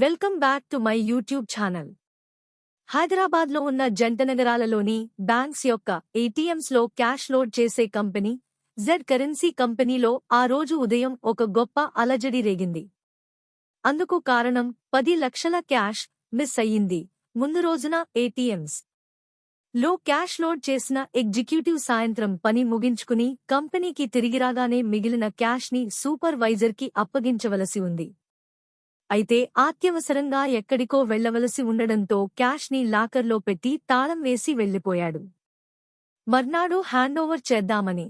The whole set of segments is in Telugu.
Welcome back to my YouTube channel. హైదరాబాద్లో ఉన్న జంట నగరాలలోని బ్యాంక్స్ యొక్క ఏటీఎంస్లో క్యాష్ లోడ్ చేసే కంపెనీ జెడ్ కరెన్సీ కంపెనీలో ఆ రోజు ఉదయం ఒక గొప్ప అలజడి రేగింది. అందుకు కారణం పది లక్షల క్యాష్ మిస్ అయ్యింది. ముందు రోజున ఏటీఎంస్లో క్యాష్ లోడ్ చేసిన ఎగ్జిక్యూటివ్ సాయంత్రం పని ముగించుకుని కంపెనీకి తిరిగిరాగానే మిగిలిన క్యాష్ని సూపర్వైజర్కి అప్పగించవలసి ఉంది. అయితే అత్యవసరంగా ఎక్కడికో వెళ్ళవలసి ఉండడంతో క్యాష్ని లాకర్లో పెట్టి తాళం వేసి వెళ్ళిపోయాడు మర్నాడు హ్యాండోవర్ చేద్దామని.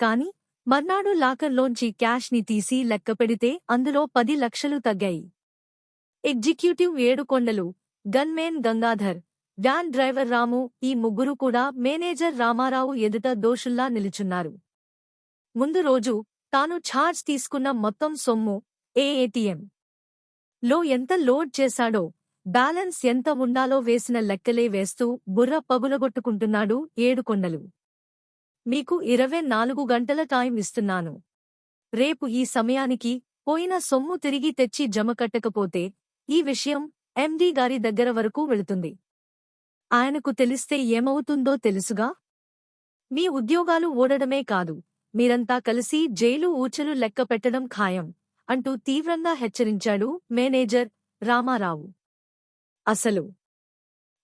కాని మర్నాడు లాకర్లోంచి క్యాష్ని తీసి లెక్కపెడితే అందులో పది లక్షలు తగ్గాయి. Executive Yedukondalu gunman Gangadhar van driver Ramu ఈ ముగ్గురు కూడా మేనేజర్ రామారావు ఎదుట దోషుల్లా నిలుచున్నారు. ముందు రోజు తాను ఛార్జ్ తీసుకున్న మొత్తం సొమ్ము ఏఏటీఎం లో ఎంత లోడ్ చేశాడో బ్యాలెన్స్ ఎంత ఉండాలో వేసిన లెక్కలే వేస్తూ బుర్ర పగులగొట్టుకుంటున్నాడు ఏడుకొండలు మీకు ఇరవై నాలుగు గంటల టైం ఇస్తున్నాను. రేపు ఈ సమయానికి పోయిన సొమ్ము తిరిగి తెచ్చి జమ కట్టకపోతే ఈ విషయం ఎండీ గారి దగ్గర వరకు వెళుతుంది. ఆయనకు తెలిస్తే ఏమవుతుందో తెలుసుగా? మీ ఉద్యోగాలు ఓడడమే కాదు మీరంతా కలిసి జైలు ఊచలు లెక్క పెట్టడం ఖాయం. అంటూ తీవ్రంగా హెచ్చరించాడు మేనేజర్ రామారావు. అసలు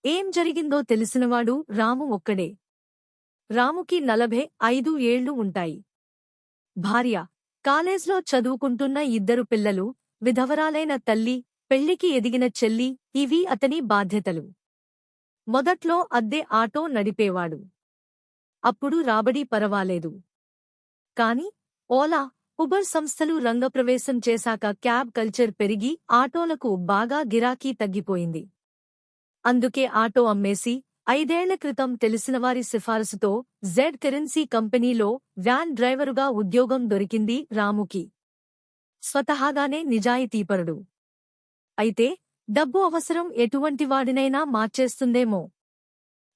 ఏం జరిగిందో తెలిసినవాడు రాము ఒక్కడే. రాముకి నలభై ఐదు ఏళ్ళు ఉంటాయి. భార్య కాలేజ్లో చదువుకుంటున్న ఇద్దరు పిల్లలు విధవరాలైన తల్లి పెళ్ళికి ఎదిగిన చెల్లి ఇవి అతని బాధ్యతలు. మొదట్లో అద్దె ఆటో నడిపేవాడు. అప్పుడు రాబడి పరవాలేదు. కాని ఓలా ఉబర్ సంస్థలు రంగప్రవేశం చేశాక క్యాబ్ కల్చర్ పెరిగి ఆటోలకు బాగా గిరాకీ తగ్గిపోయింది. అందుకే ఆటో అమ్మేసి ఐదేళ్ళ క్రితం తెలిసినవారి సిఫారసుతో జెడ్ కరెన్సీ కంపెనీలో వ్యాన్ డ్రైవరుగా ఉద్యోగం దొరికింది రాముకి. స్వతహాగానే నిజాయితీపరుడు. అయితే డబ్బు అవసరం ఎటువంటివాడినైనా మార్చేస్తుందేమో.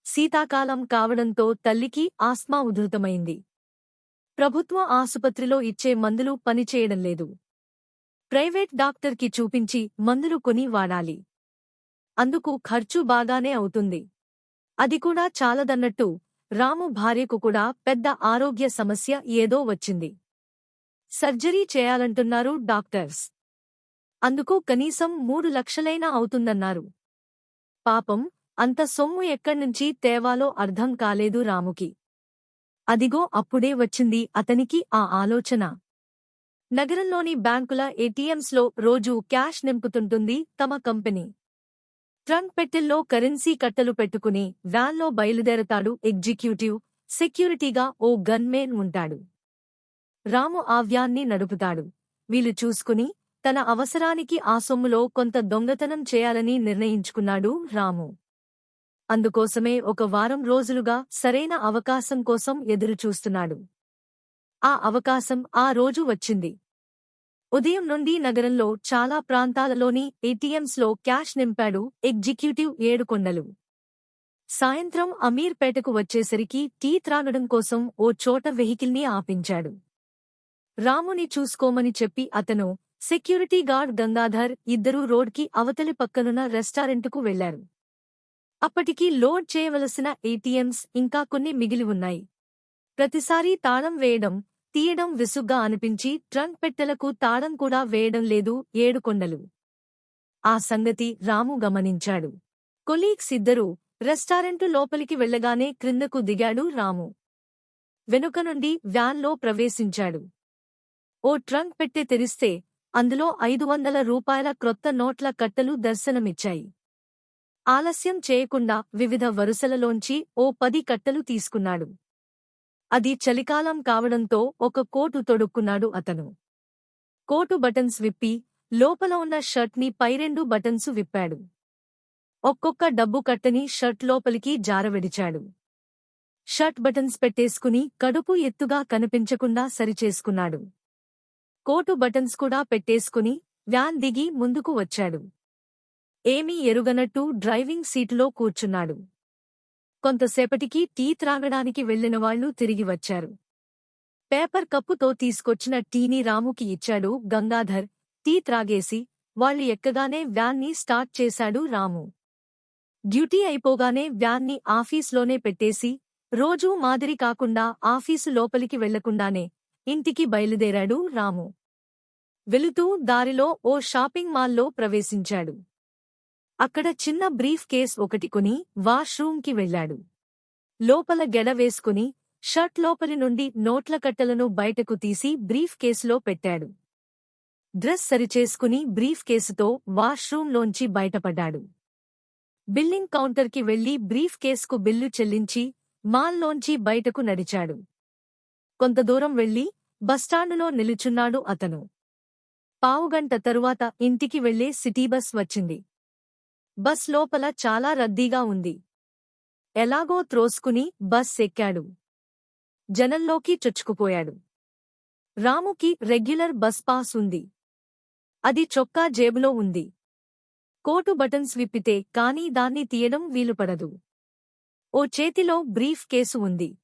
శీతాకాలం కావడంతో తల్లికి ఆస్మా ఉధృతమైంది. ప్రభుత్వ ఆసుపత్రిలో ఇచ్చే మందులు పనిచేయడం లేదు. ప్రైవేట్ డాక్టర్కి చూపించి మందులు కొని వాడాలి. అందుకు ఖర్చు బాగానే అవుతుంది. అది కూడా చాలదన్నట్టు రాము భార్యకు కూడా పెద్ద ఆరోగ్య సమస్య ఏదో వచ్చింది. సర్జరీ చేయాలంటున్నారు డాక్టర్స్. అందుకు కనీసం మూడు లక్షలైనా అవుతుందన్నారు. పాపం అంత సొమ్ము ఎక్కడ్నుంచి తేవాలో అర్థం కాలేదు రాముకి. అదిగో అప్పుడే వచ్చింది అతనికి ఆ ఆలోచన. నగరంలోని బ్యాంకుల ఏటీఎంస్లో రోజూ క్యాష్ నింపుతుంటుంది తమ కంపెనీ. ట్రంక్ పెట్టెల్లో కరెన్సీ కట్టలు పెట్టుకుని వ్యాన్లో బయలుదేరతాడు ఎగ్జిక్యూటివ్ సెక్యూరిటీగా ఓ గన్మేన్ ఉంటాడు. రాము ఆ వ్యాన్ని నడుపుతాడు. వీలు చూసుకుని తన అవసరానికి ఆ సొమ్ములో కొంత దొంగతనం చేయాలని నిర్ణయించుకున్నాడు రాము. అందుకోసమే ఒక వారం రోజులుగా సరైన అవకాశం కోసం ఎదురుచూస్తున్నాడు. ఆ అవకాశం ఆ రోజు వచ్చింది. ఉదయం నుండి నగరంలో చాలా ప్రాంతాలలోని ఏటీఎంస్లో క్యాష్ నింపాడు ఎగ్జిక్యూటివ్ ఏడుకొండలు. సాయంత్రం అమీర్పేటకు వచ్చేసరికి టీ త్రాగడం కోసం ఓ చోట వెహికల్ని ఆపించాడు. రాముని చూసుకోమని చెప్పి అతను సెక్యూరిటీ గార్డ్ గంగాధర్ ఇద్దరూ రోడ్కి అవతలి పక్కనున్న రెస్టారెంటుకు వెళ్ళారు అప్పటికి లోడ్ చేయవలసిన ఏటీఎంస్ ఇంకా కొన్ని మిగిలి ఉన్నాయి. ప్రతిసారీ తాళం వేయడం తీయడం విసుగ్గా అనిపించి ట్రంక్ పెట్టెలకు తాళం కూడా వేయడం లేదు ఏడుకొండలు. ఆ సంగతి రాము గమనించాడు. కొలీగ్స్ ఇద్దరూ రెస్టారెంటు లోపలికి వెళ్ళగానే క్రిందకు దిగాడు రాము. వెనుక నుండి వ్యాన్లో ప్రవేశించాడు. ఓ ట్రంక్ పెట్టె తెరిస్తే అందులో ఐదు వందల రూపాయల క్రొత్త నోట్ల కట్టలు దర్శనమిచ్చాయి. ఆలస్యం చేయకుండా వివిధ వరుసలలోంచి ఓ పది కట్టలు తీసుకున్నాడు. అది చలికాలం కావడంతో ఒక కోటు తొడుక్కున్నాడు అతను. కోటు బటన్స్ విప్పి లోపల ఉన్న షర్ట్ని పైరెండు బటన్సు విప్పాడు. ఒక్కొక్క డబ్బు కట్టని షర్ట్ లోపలికి జారవిడిచాడు. షర్ట్ బటన్స్ పెట్టేసుకుని కడుపు ఎత్తుగా కనిపించకుండా సరిచేసుకున్నాడు. కోటు బటన్స్ కూడా పెట్టేసుకుని వ్యాన్ దిగి ముందుకు వచ్చాడు. ఏమీ ఎరుగనట్టు డ్రైవింగ్ సీటులో కూర్చున్నాడు. కొంతసేపటికి టీ త్రాగడానికి వెళ్ళిన వాళ్ళు తిరిగి వచ్చారు. పేపర్ కప్పుతో తీసుకొచ్చిన టీని రాముకి ఇచ్చాడు గంగాధర్. టీ త్రాగేసి వాళ్ళు ఎక్కగానే వ్యాన్ని స్టార్ట్ చేశాడు రాము. డ్యూటీ అయిపోగానే వ్యాన్ని ఆఫీస్లోనే పెట్టేసి రోజూ మాదిరి కాకుండా ఆఫీసు లోపలికి వెళ్ళకుండానే ఇంటికి బయలుదేరాడు రాము. వెళుతూ దారిలో ఓ షాపింగ్ మాల్లో ప్రవేశించాడు. అక్కడ చిన్న బ్రీఫ్ కేస్ ఒకటి కొని వాష్రూమ్కి వెళ్ళాడు లోపల గెలవేసుకుని షర్ట్ లోపలి నుండి నోట్ల కట్టలను బయటకు తీసి బ్రీఫ్ కేసులో పెట్టాడు. డ్రెస్ సరిచేసుకుని బ్రీఫ్ కేసుతో వాష్రూంలోంచి బయటపడ్డాడు. బిల్లింగ్ కౌంటర్కి వెళ్ళి బ్రీఫ్ కేసుకు బిల్లు చెల్లించి మాల్లోంచి బయటకు నడిచాడు. కొంత దూరం వెళ్ళి బస్టాండులో నిలుచున్నాడు అతను. పావుగంట తరువాత ఇంటికి వెళ్ళే సిటీ బస్ వచ్చింది. బస్ లోపల చాలా రద్దీగా ఉంది. ఎలాగో త్రోసుకుని బస్ ఎక్కాడు. జనంలోకి చొచ్చుకుపోయాడు. రాముకి రెగ్యులర్ బస్ పాస్ ఉంది. అది చొక్కా జేబులో ఉంది. కోటు బటన్స్ విప్పితే కానీ దాన్ని తీయడం వీలుపడదు. ఓ చేతిలో బ్రీఫ్ కేసు ఉంది.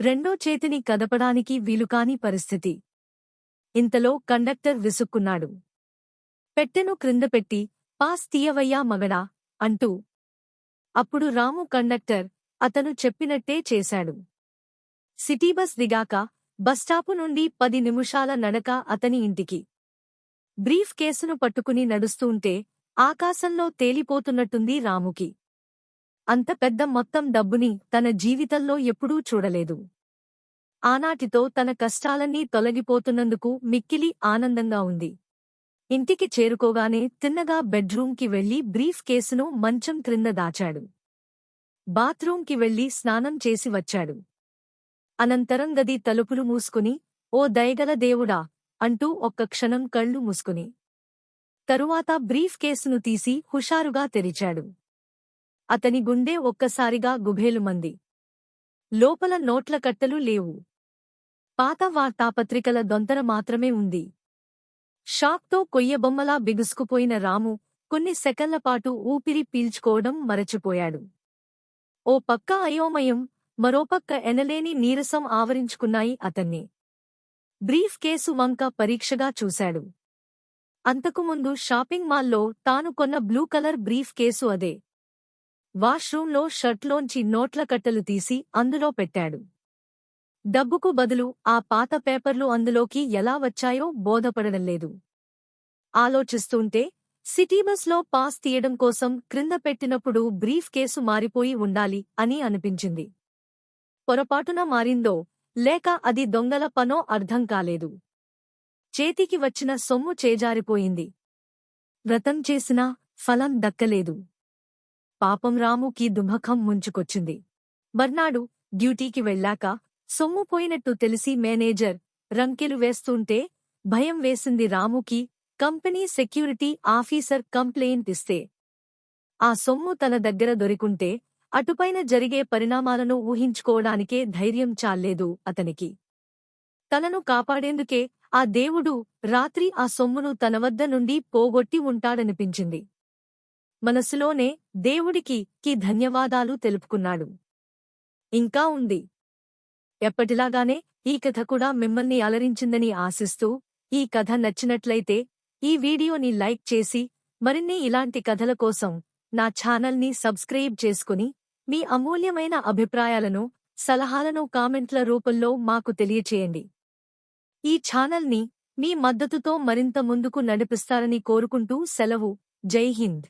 రెండో చేతిని కదపడానికి వీలుకాని పరిస్థితి. ఇంతలో కండక్టర్ విసుక్కున్నాడు. పెట్టెను క్రిందపెట్టి పాస్ తీయవయ్యా మగడా అంటూ. అప్పుడు రాము కండక్టర్ అతను చెప్పినట్టే చేశాడు. సిటీ బస్ దిగాక బస్టాపు నుండి పది నిమిషాల నడక అతని ఇంటికి. బ్రీఫ్ కేసును పట్టుకుని నడుస్తూంటే ఆకాశంలో తేలిపోతున్నట్టుంది రాముకి. అంత పెద్ద మొత్తం డబ్బుని తన జీవితంలో ఎప్పుడూ చూడలేదు. ఆనాటితో తన కష్టాలన్నీ తొలగిపోతున్నందుకు మిక్కిలి ఆనందంగా ఉంది. ఇంటికి చేరుకోగానే తిన్నగా బెడ్రూంకి వెళ్ళి బ్రీఫ్ కేసును మంచం క్రింద దాచాడు. బాత్రూంకి వెళ్ళి స్నానం చేసి వచ్చాడు. అనంతరం గది తలుపులు మూసుకుని ఓ దయగల దేవుడా అంటూ ఒక్క క్షణం కళ్ళు మూసుకుని తరువాత బ్రీఫ్ కేసును తీసి హుషారుగా తెరిచాడు. అతని గుండె ఒక్కసారిగా గుభేలుమంది. లోపల నోట్ల కట్టలు లేవు. పాత వార్తాపత్రికల దొంతర మాత్రమే ఉంది. షాక్తో కొయ్యబొమ్మలా బిగుసుకుపోయిన రాము కొన్ని సెకన్లపాటు ఊపిరి పీల్చుకోవడం మరచిపోయాడు. ఓ పక్క అయోమయం మరోపక్క ఎనలేని నీరసం ఆవరించుకున్నాయి అతన్ని. బ్రీఫ్ కేసు వంక పరీక్షగా చూశాడు. అంతకుముందు షాపింగ్ మాల్లో తాను కొన్న బ్లూ కలర్ బ్రీఫ్ కేసు అదే. వాష్రూంలో షర్ట్లోంచి నోట్ల కట్టలు తీసి అందులో పెట్టాడు. డబ్బుకు బదులు ఆ పాత పేపర్లు అందులోకి ఎలా వచ్చాయో బోధపడడంలేదు ఆలోచిస్తుంటే సిటీ బస్లో పాస్ తీయడం కోసం క్రింద పెట్టినప్పుడు బ్రీఫ్ కేసు మారిపోయి ఉండాలి అని అనిపించింది. పొరపాటున మారిందో లేక అది దొంగల పనో అర్థం కాలేదు. చేతికి వచ్చిన సొమ్ము చేజారిపోయింది. వ్రతం చేసినా ఫలం దక్కలేదు. పాపం రాముకి దుమఖం ముంచుకొచ్చింది. మర్నాడు డ్యూటీకి వెళ్ళాక సొమ్ము పోయినట్టు తెలిసి మేనేజర్ రంకెలు వేస్తుంటే భయం వేసింది రాముకి కంపెనీ సెక్యూరిటీ ఆఫీసర్ కంప్లైంట్ ఇస్తే. ఆ సొమ్ము తన దగ్గర దొరికుంటే అటుపైన జరిగే పరిణామాలను ఊహించుకోవడానికే ధైర్యం చాలేదు అతనికి. తనను కాపాడేందుకే ఆ దేవుడు రాత్రి ఆ సొమ్మును తన వద్ద నుండి పోగొట్టి ఉంటాడనిపించింది. మనసులోనే దేవుడికి కి ధన్యవాదాలు తెలుపుకున్నాడు. ఇంకా ఉంది. ఎప్పటిలాగానే ఈ కథ కూడా మిమ్మల్ని అలరించిందని ఆశిస్తూ ఈ కథ నచ్చినట్లయితే ఈ వీడియోని లైక్ చేసి మరిన్ని ఇలాంటి కథల కోసం నా ఛానల్ని సబ్స్క్రైబ్ చేసుకుని మీ అమూల్యమైన అభిప్రాయాలను సలహాలను కామెంట్ల రూపంలో మాకు తెలియచేయండి. ఈ ఛానల్ని మీ మద్దతుతో మరింత ముందుకు నడిపిస్తారని కోరుకుంటూ సెలవు. జై హింద్.